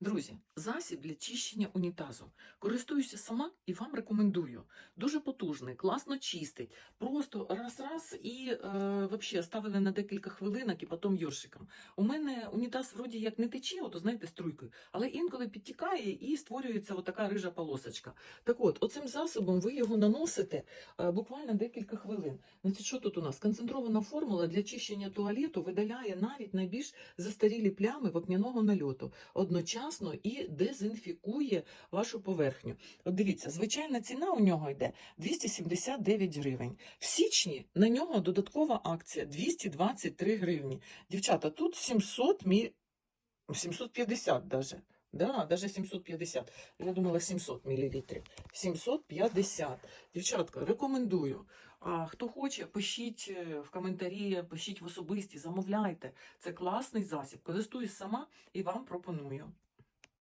Друзі, засіб для чищення унітазу. Користуюся сама і вам рекомендую. Дуже потужний, класно чистить. Просто раз-раз і е, вообще ставили на декілька хвилинок і потім йоршиком. У мене унітаз вроді як не тече, ото знаєте, струйкою, але інколи підтікає і створюється отака рижа полосочка. Так от, оцим засобом ви його наносите е, буквально декілька хвилин. Значить, що тут у нас? Концентрована формула для чищення туалету видаляє навіть найбільш застарілі плями вапняного нальоту одночасно і дезінфікує вашу поверхню. От дивіться, звичайна ціна у нього йде 279 гривень. В січні на нього додаткова акція 223 гривні. Дівчата, тут 700 мі... 750 даже. Да, даже 750. Я думала 700 мл. 750. Дівчатка, рекомендую. А хто хоче, пишіть е, в коментарі, пишіть в особисті, замовляйте. Це класний засіб. Користуюсь сама і вам пропоную.